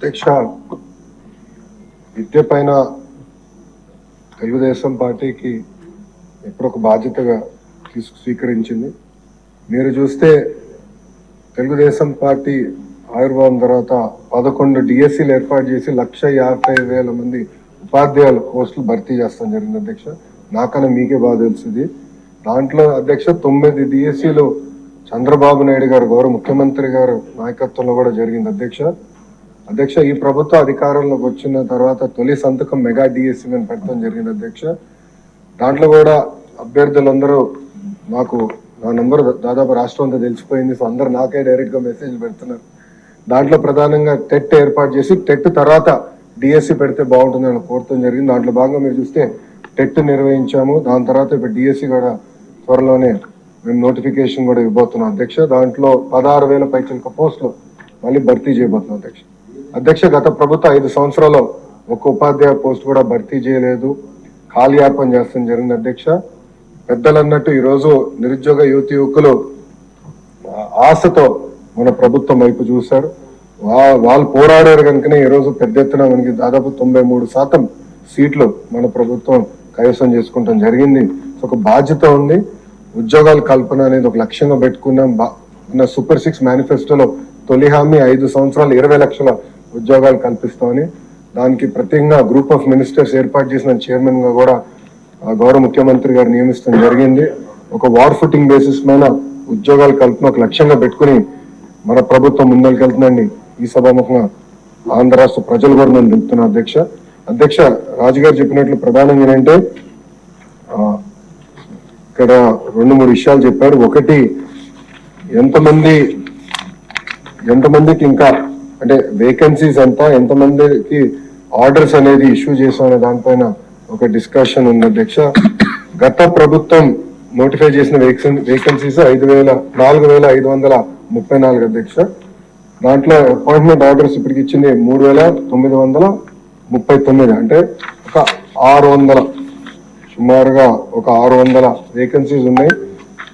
అధ్యక్ష విద్య పైన తెలుగుదేశం పార్టీకి ఎప్పుడొక బాధ్యతగా తీసుకు స్వీకరించింది. మీరు చూస్తే తెలుగుదేశం పార్టీ ఆవిర్భావం తర్వాత పదకొండు డిఎస్సీలు ఏర్పాటు చేసి లక్ష యాభై వేల మంది ఉపాధ్యాయుల పోస్టులు భర్తీ చేస్తాం జరిగింది అధ్యక్ష. నాకన్నా మీకే బాగా తెలుసుది. దాంట్లో అధ్యక్ష తొమ్మిది డిఎస్సీలు చంద్రబాబు నాయుడు గారు గౌరవ ముఖ్యమంత్రి గారు నాయకత్వంలో కూడా జరిగింది అధ్యక్ష. అధ్యక్ష ఈ ప్రభుత్వ అధికారంలోకి వచ్చిన తర్వాత తొలి సంతకం మెగా డిఎస్సి మీద పెట్టడం జరిగింది అధ్యక్ష. దాంట్లో కూడా అభ్యర్థులందరూ నాకు నా నంబర్ దాదాపు రాష్ట్రం అంతా తెలిసిపోయింది. సో అందరు నాకే డైరెక్ట్గా మెసేజ్ పెడుతున్నారు. దాంట్లో ప్రధానంగా టెట్ ఏర్పాటు చేసి టెట్ తర్వాత డిఎస్సి పెడితే బాగుంటుందని కోరటం జరిగింది. దాంట్లో భాగంగా మీరు చూస్తే టెట్ నిర్వహించాము. దాని తర్వాత ఇప్పుడు డిఎస్సి కూడా త్వరలోనే మేము నోటిఫికేషన్ కూడా ఇవ్వబోతున్నాం అధ్యక్ష. దాంట్లో పదహారు వేల పైచిలక పోస్టులు మళ్ళీ భర్తీ చేయబోతున్నాం అధ్యక్ష. అధ్యక్ష గత ప్రభుత్వం ఐదు సంవత్సరాల్లో ఒక ఉపాధ్యాయ పోస్ట్ కూడా భర్తీ చేయలేదు. కాలయాపన చేస్తాం జరిగింది అధ్యక్ష. పెద్దలన్నట్టు ఈరోజు నిరుద్యోగ యువతి యువకులు ఆశతో మన ప్రభుత్వం వైపు చూశారు. వా- వాళ్ళు పోరాడారు కనుకనే ఈ రోజు పెద్ద ఎత్తున మనకి దాదాపు తొంభై మూడు శాతం సీట్లు మన ప్రభుత్వం కైవసం చేసుకుంటాం జరిగింది. ఒక బాధ్యత ఉంది. ఉద్యోగాల కల్పన అనేది ఒక లక్ష్యంగా పెట్టుకున్నాం. బా- సూపర్ సిక్స్ మేనిఫెస్టోలో తొలి హామీ ఐదు సంవత్సరాలు ఇరవై లక్షల ఉద్యోగాలు కల్పిస్తామని దానికి ప్రత్యేకంగా గ్రూప్ ఆఫ్ మినిస్టర్స్ ఏర్పాటు చేసిన చైర్మన్గా కూడా ఆ గౌరవ ముఖ్యమంత్రి గారు నియమిస్తాం జరిగింది. ఒక వార్ ఫుటింగ్ బేసిస్ మీద ఉద్యోగాల కల్పన ఒక లక్ష్యంగా పెట్టుకుని మన ప్రభుత్వం ముందరికెళ్తుందండి. ఈ సభాముఖంగా ఆంధ్ర రాష్ట్ర ప్రజలు కూడా నేను తెలుపుతున్నా అధ్యక్ష. అధ్యక్ష రాజుగారు చెప్పినట్లు ప్రధానంగా ఏంటంటే ఇక్కడ రెండు మూడు విషయాలు చెప్పారు. ఒకటి ఎంతమంది ఎంతమందికి ఇంకా అంటే వేకెన్సీస్ ఎంత ఎంతమందికి ఆర్డర్స్ అనేది ఇష్యూ చేసామనే దానిపైన ఒక డిస్కషన్ ఉంది అధ్యక్ష గత ప్రభుత్వం నోటిఫై చేసిన వేకెన్సీస్ ఐదు వేల నాలుగు వేల ఐదు వందల ముప్పై నాలుగు అధ్యక్ష. దాంట్లో అపాయింట్మెంట్ ఆర్డర్స్ ఇప్పటికి ఇచ్చింది మూడు వేల తొమ్మిది వందల ముప్పై తొమ్మిది. అంటే ఒక ఆరు వందల సుమారుగా ఒక ఆరు వందల వేకెన్సీస్ ఉన్నాయి.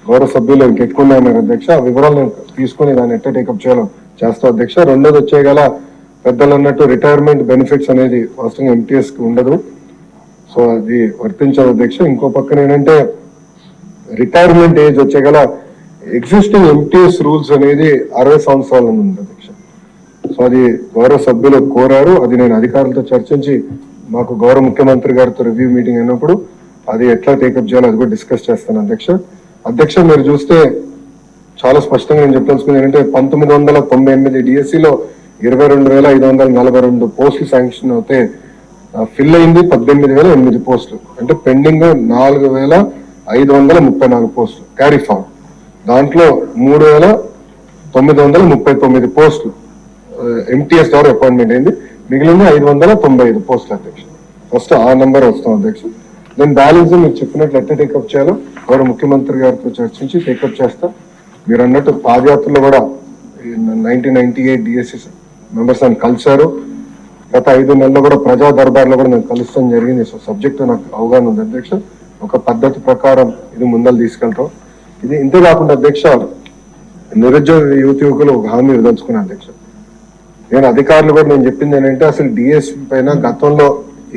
గౌరవ సభ్యులు ఇంకెక్కువ అధ్యక్ష. ఆ వివరాలు తీసుకుని దాన్ని ఎట్ట టేకప్ చేయడం చేస్తా అధ్యక్ష. రెండోది వచ్చే గల పెద్దలు అన్నట్టు రిటైర్మెంట్ బెనిఫిట్స్ అనేది వాస్తవంగా ఎంటీఎస్కి ఉండదు. సో అది వర్తించదు అధ్యక్ష. ఇంకో పక్కన ఏంటంటే రిటైర్మెంట్ ఏజ్ వచ్చే గల ఎగ్జిస్టింగ్ ఎంటీఎస్ రూల్స్ అనేది అరవై సంవత్సరాలు ఉంది అధ్యక్ష. సో అది గౌరవ సభ్యులు కోరారు. అది నేను అధికారులతో చర్చించి మాకు గౌరవ ముఖ్యమంత్రి గారితో రివ్యూ మీటింగ్ అయినప్పుడు అది ఎట్లా టేకప్ చేయాలో అది కూడా డిస్కస్ చేస్తాను అధ్యక్ష. అధ్యక్ష మీరు చూస్తే చాలా స్పష్టంగా నేను చెప్పదలుచుకుంది ఏంటంటే పంతొమ్మిది వందల తొంభై ఎనిమిది డిఎస్సిలో ఇరవై రెండు వేల ఐదు వందల నలభై రెండు పోస్టులు శాంక్షన్ అవుతే ఫిల్ అయింది పద్దెనిమిది వేల ఎనిమిది పోస్టులు. అంటే పెండింగ్ నాలుగు వేల ఐదు వందల ముప్పై నాలుగు పోస్టులు క్యారీ ఫార్మ్ దాంట్లో మూడు వేల తొమ్మిది వందల ముప్పై తొమ్మిది పోస్టులు ఎంటీఎస్ ద్వారా అపాయింట్మెంట్ అయింది. మిగిలింది ఐదు వందల తొంభై ఐదు పోస్టులు అధ్యక్ష. ఫస్ట్ ఆ నెంబర్ వస్తాం అధ్యక్ష. నేను బ్యాలెన్స్ మీరు చెప్పినట్లు ఎట్లా టేకప్ చేయాలో గౌరవ ముఖ్యమంత్రి గారితో చర్చించి టేకప్ చేస్తా. మీరు అన్నట్టు పాదయాత్రలో కూడా nineteen ninety eight DSC members అని కలిశారు. గత ఐదు నెలల్లో కూడా ప్రజా దర్బార్లో కూడా నేను కలుస్తాం జరిగింది. సో సబ్జెక్టు నాకు అవగాహన ఉంది అధ్యక్ష. ఒక పద్ధతి ప్రకారం ఇది ముందలు తీసుకెళ్తాం. ఇది ఇంతే కాకుండా అధ్యక్ష నిరుద్యోగ యువతి యువకులు ఒక హామీ విదలుచుకున్నాను అధ్యక్ష. నేను అధికారులు కూడా నేను చెప్పింది ఏంటంటే అసలు డిఎస్పీ పైన గతంలో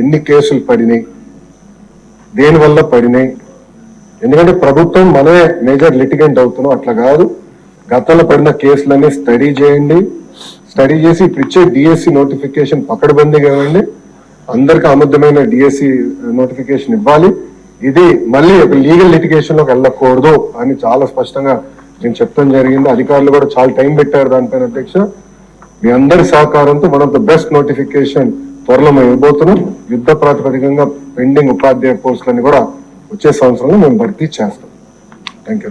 ఎన్ని కేసులు పడినాయి? దేనివల్ల పడినాయి? ఎందుకంటే ప్రభుత్వం మనమే మేజర్ లిటిగెంట్ అవుతున్నాం. అట్లా కాదు. గతంలో పడిన కేసులన్నీ స్టడీ చేయండి. స్టడీ చేసి ఇప్పుడు ఇచ్చే డిఎస్సి నోటిఫికేషన్ పకడ్బందీగా ఇవ్వండి. అందరికి అబద్ధమైన డిఎస్సి నోటిఫికేషన్ ఇవ్వాలి. ఇది మళ్ళీ ఒక లీగల్ లిటిగేషన్లోకి వెళ్ళకూడదు అని చాలా స్పష్టంగా నేను చెప్తాం జరిగింది. అధికారులు కూడా చాలా టైం పెట్టారు దానిపైన అధ్యక్ష. మీ అందరి సహకారంతో మనం ద బెస్ట్ నోటిఫికేషన్ త్వరలో మేము ఇవ్వబోతున్నాం. యుద్ధ ప్రాతిపదికంగా పెండింగ్ ఉపాధ్యాయ పోస్టులన్నీ కూడా వచ్చే సంవత్సరంలో మేము భర్తీ చేస్తాం. Thank you